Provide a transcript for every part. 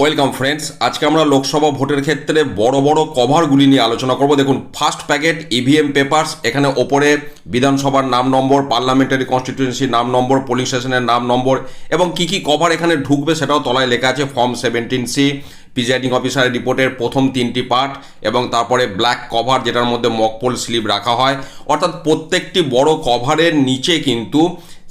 Welcome friends, আজকে আমরা লোকসভা ভোটের ক্ষেত্রে বড় বড় কভারগুলি নিয়ে আলোচনা করব। দেখুন, ফার্স্ট প্যাকেট ইভিএম পেপারস এখানে ওপরে বিধানসভার নাম নম্বর পার্লামেন্টারি কনস্টিটিউয়েন্সির নাম নম্বর পোলিং স্টেশনের নাম নম্বর, এবং কি কি কভার এখানে ঢুকবে সেটাও তলায় লেখা আছে। ফর্ম সেভেন্টিন সি প্রিজাইডিং অফিসারের রিপোর্টের প্রথম তিনটি পার্ট এবং তারপরে ব্ল্যাক কভার যেটার মধ্যে মকপোল স্লিপ রাখা হয়। অর্থাৎ প্রত্যেকটি বড় কভারের নিচে কিন্তু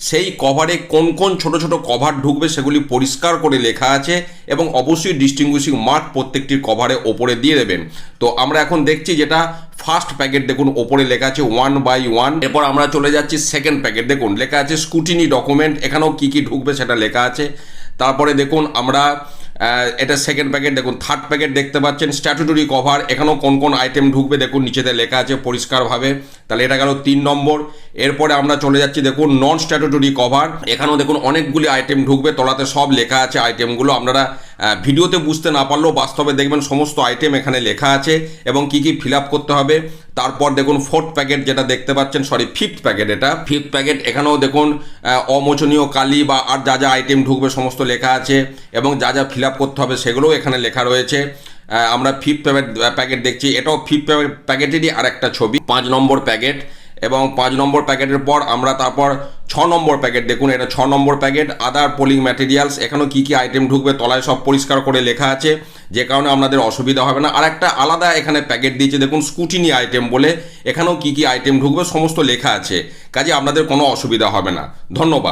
সেই কভারে কোন কোন ছোট ছোট কভার ঢুকবে সেগুলি পরিষ্কার করে লেখা আছে এবং অবশ্যই ডিস্টিংগুইশিং মার্ক প্রত্যেকটির কভারে ওপরে দিয়ে দেবেন। তো আমরা এখন দেখছি যেটা ফার্স্ট প্যাকেট দেখুন, ওপরে লেখা আছে ওয়ান বাই ওয়ান এরপর আমরা চলে যাচ্ছি সেকেন্ড প্যাকেট দেখুন, লেখা আছে স্কুটিনি ডকুমেন্ট এখানেও কি কি ঢুকবে সেটা লেখা আছে। তারপরে দেখুন আমরা এটা সেকেন্ড প্যাকেট দেখুন থার্ড প্যাকেট দেখতে পাচ্ছেন স্ট্যাটুটরি কভার এখানেও কোন কোন আইটেম ঢুকবে দেখুন, নিচেতে লেখা আছে পরিষ্কারভাবে। তাহলে এটা গেল তিন নম্বর। এরপরে আমরা চলে যাচ্ছি, দেখুন নন স্ট্যাটুটরি কভার এখানেও দেখুন, অনেকগুলি আইটেম ঢুকবে, তলাতে সব লেখা আছে আইটেমগুলো আপনারা ভিডিওতে বুঝতে না পারলেও বাস্তবে দেখবেন সমস্ত আইটেম এখানে লেখা আছে এবং কি কি ফিল করতে হবে। তারপর দেখুন ফোর্থ প্যাকেট যেটা দেখতে পাচ্ছেন সরি ফিফথ প্যাকেট এটা। ফিফথ প্যাকেট এখানেও দেখুন অমোচনীয় কালি বা আর যা যা আইটেম ঢুকবে, সমস্ত লেখা আছে এবং যা যা ফিল করতে হবে, সেগুলোও এখানে লেখা রয়েছে। আমরা ফিফ ফিফথ প্যাকেট দেখছি। এটাও ফিফ ফিফথ প্যাকেটেরই আর একটা ছবি, পাঁচ নম্বর প্যাকেট এবং পাঁচ নম্বর প্যাকেটের পর আমরা তারপর ছ নম্বর প্যাকেট দেখুন, এটা ছ নম্বর প্যাকেট আদার পোলিং ম্যাটেরিয়ালস এখানেও কী কী আইটেম ঢুকবে, তলায় সব পরিষ্কার করে লেখা আছে। যে কারণে আপনাদের অসুবিধা হবে না। আর একটা আলাদা এখানে প্যাকেট দিয়েছে, দেখুন স্কুটিনি আইটেম বলে। এখানেও কী কী আইটেম ঢুকবে, সমস্ত লেখা আছে। কাজে আপনাদের কোনো অসুবিধা হবে না। ধন্যবাদ।